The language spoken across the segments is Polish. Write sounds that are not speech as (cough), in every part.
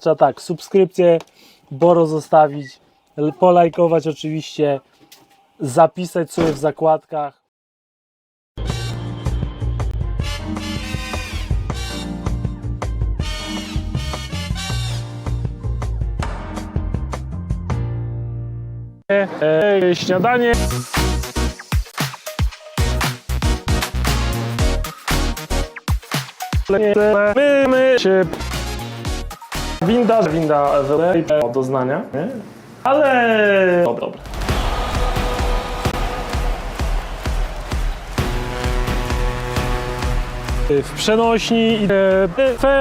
Trzeba tak, subskrypcję, Boro zostawić, polajkować oczywiście, zapisać sobie w zakładkach. E, e, śniadanie. My, my się Winda, winda w do znania, nie? Ale... Dobra, dobra. W przenośni idę...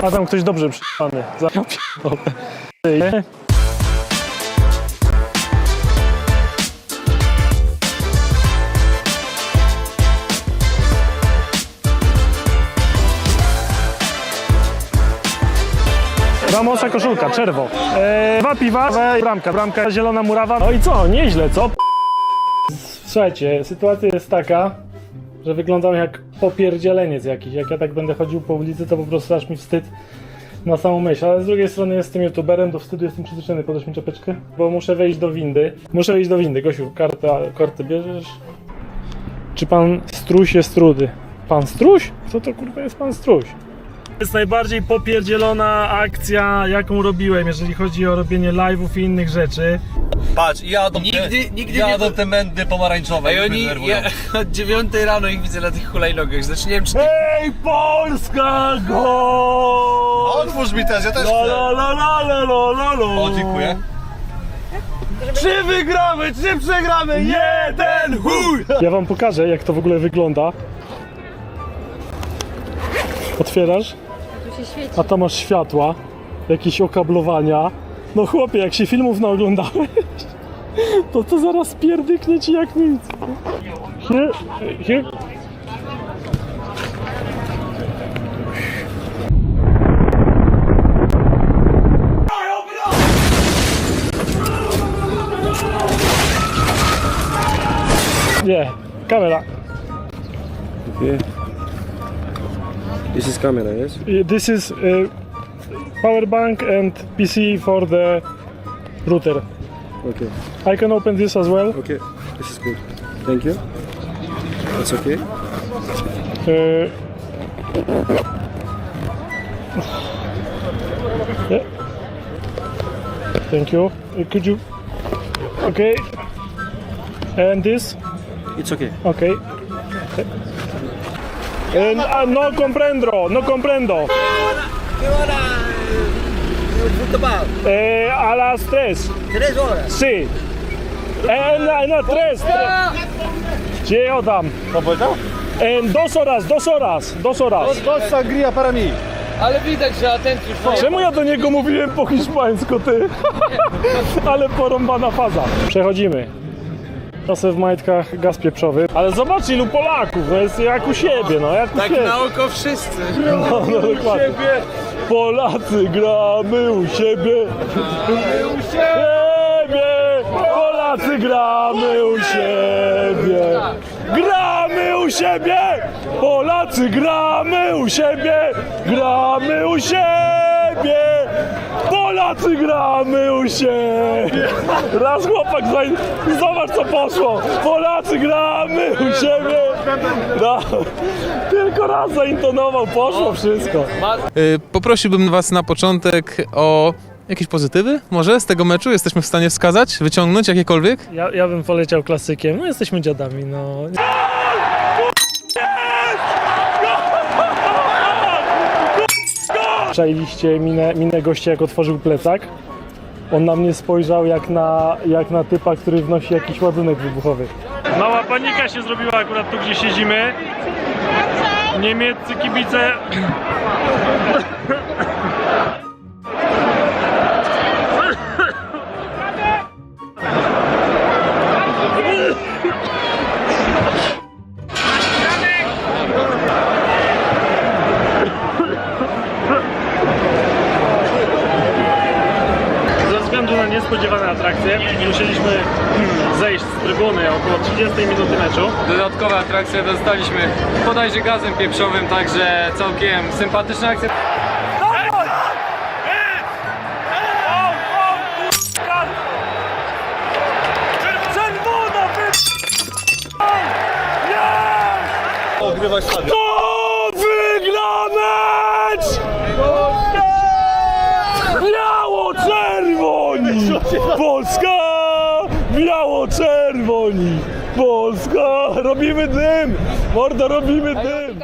A tam ktoś dobrze przypany. Za... (laughs) Ramosa koszulka, czerwo. Eee, dwa piwa, bramka, bramka, zielona murawa. No i co? Nieźle, co? Słuchajcie, sytuacja jest taka, że wyglądam jak popierdzieleniec jakiś. Jak ja tak będę chodził po ulicy, to po prostu aż mi wstyd na samą myśl. Ale z drugiej strony jestem youtuberem, do wstydu jestem przyzwyczajony. Podasz mi czapeczkę? Bo muszę wejść do windy. Muszę wejść do windy. Gosiu, kartę, kartę bierzesz? Czy pan Struś jest rudy? Pan Struś? Co to kurwa jest pan Struś? To jest najbardziej popierdzielona akcja, jaką robiłem, jeżeli chodzi o robienie live'ów i innych rzeczy. Patrz, jadą, Nigdy- te, nigdy jadą nie- te mędy pomarańczowe. Ej, oni, ja, (laughs) od 9 rano ich widzę na tych hulajnogach. Znaczy nie wiem czy... Ej, Polska, go! Otwórz mi też, ja też La chcę. la la la la la la la. O, dziękuję. Czy wygramy, czy przegramy? Jeden chuj! Ja wam pokażę, jak to w ogóle wygląda. Otwierasz, Tu się świeci. a tam masz światła, jakieś okablowania. No chłopie, jak się filmów naoglądałeś, (laughs) to to zaraz pierdyknie ci jak nic. Here, here. Nie, kamera. Okay. This is camera, yes? This is uh, power bank and PC for the router. Okay. I can open this as well. Okay. This is good. Thank you. That's okay. Uh, yeah. Thank you. Uh, could you? Okay. And this? It's okay. Okay. And, uh, no comprendo. No comprendo. Eh, a las tres. Tres horas. Sí. Eh, no, no, tres. tres. Sí, o tam. Co powiedział? En dos horas, dos horas, dos horas. Dos sangria para mi. Ale widać, że atencjusz Czemu ja do niego mówiłem po hiszpańsku, ty? (laughs) Ale porąbana faza. Przechodzimy. Czasem w majtkach gaz pieprzowy. Ale zobacz ilu Polaków, no jest jak u siebie, no jak u Tak siebie. na oko wszyscy. No, no dokładnie. Polacy gramy u siebie. u siebie. Polacy gramy u siebie. Gramy u siebie. Polacy gramy u siebie. Gramy u siebie. Polacy gramy u siebie. Raz chłopak zain... Zobacz co poszło. Polacy gramy u siebie. No. Tylko raz zaintonował, poszło wszystko. Y, Poprosiłbym Was na początek o jakieś pozytywy może z tego meczu? Jesteśmy w stanie wskazać, wyciągnąć jakiekolwiek? Ja, ja bym poleciał klasykiem. No jesteśmy dziadami, no. Czajliście minę, minę gościa, jak otworzył plecak. On na mnie spojrzał jak na, jak na typa, który wnosi jakiś ładunek wybuchowy. Mała panika się zrobiła akurat tu, gdzie siedzimy. Niemieccy kibice niespodziewane atrakcje. Musieliśmy hmm, zejść z trybuny około 30 minuty meczu. Dodatkowe atrakcje dostaliśmy podajże gazem pieprzowym, także całkiem sympatyczna akcja. Ogrywa stadion. Polska! Biało-czerwoni! Polska! Robimy dym! Mordo, robimy dym!